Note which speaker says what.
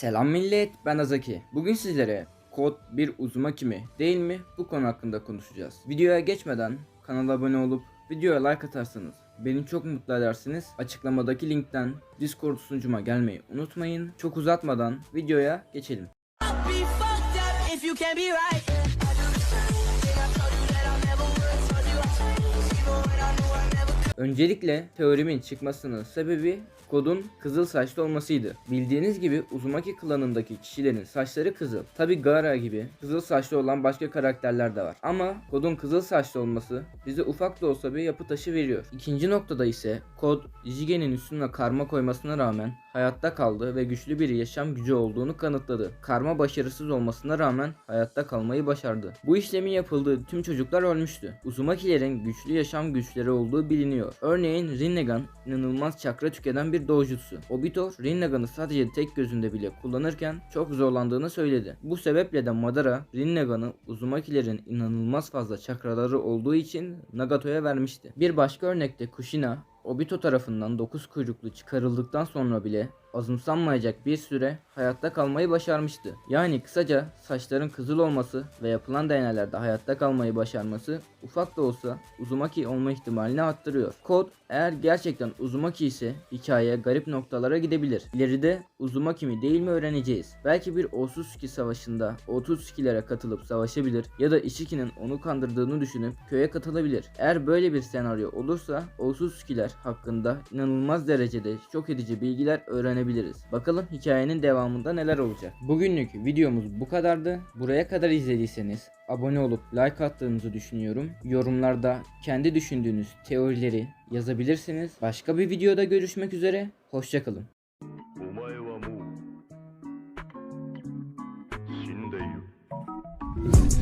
Speaker 1: Selam millet, ben Azaki. Bugün sizlere kod bir Uzumaki mi değil mi bu konu hakkında konuşacağız. Videoya geçmeden kanala abone olup videoya like atarsanız beni çok mutlu edersiniz. Açıklamadaki linkten Discord sunucuma gelmeyi unutmayın. Çok uzatmadan videoya geçelim. Öncelikle teorimin çıkmasının sebebi kodun kızıl saçlı olmasıydı. Bildiğiniz gibi Uzumaki klanındaki kişilerin saçları kızıl. Tabi Gaara gibi kızıl saçlı olan başka karakterler de var. Ama kodun kızıl saçlı olması bize ufak da olsa bir yapı taşı veriyor. İkinci noktada ise kod Jigen'in üstüne karma koymasına rağmen hayatta kaldı ve güçlü bir yaşam gücü olduğunu kanıtladı. Karma başarısız olmasına rağmen hayatta kalmayı başardı. Bu işlemin yapıldığı tüm çocuklar ölmüştü. Uzumakilerin güçlü yaşam güçleri olduğu biliniyor. Örneğin Rinnegan inanılmaz çakra tüketen bir dojutsu. Obito Rinnegan'ı sadece tek gözünde bile kullanırken çok zorlandığını söyledi. Bu sebeple de Madara Rinnegan'ı Uzumakilerin inanılmaz fazla çakraları olduğu için Nagato'ya vermişti. Bir başka örnekte Kushina Obito tarafından 9 kuyruklu çıkarıldıktan sonra bile azımsanmayacak bir süre hayatta kalmayı başarmıştı. Yani kısaca saçların kızıl olması ve yapılan deneylerde hayatta kalmayı başarması ufak da olsa Uzumaki olma ihtimalini arttırıyor. Kod eğer gerçekten Uzumaki ise hikaye garip noktalara gidebilir. İleride Uzumaki mi değil mi öğreneceğiz. Belki bir Otsutsuki savaşında Otsutsukilere katılıp savaşabilir ya da Ishiki'nin onu kandırdığını düşünüp köye katılabilir. Eğer böyle bir senaryo olursa Otsutsukiler hakkında inanılmaz derecede şok edici bilgiler öğrenebiliriz öğrenebiliriz. Bakalım hikayenin devamında neler olacak. Bugünlük videomuz bu kadardı. Buraya kadar izlediyseniz abone olup like attığınızı düşünüyorum. Yorumlarda kendi düşündüğünüz teorileri yazabilirsiniz. Başka bir videoda görüşmek üzere. Hoşçakalın.
Speaker 2: Thank you.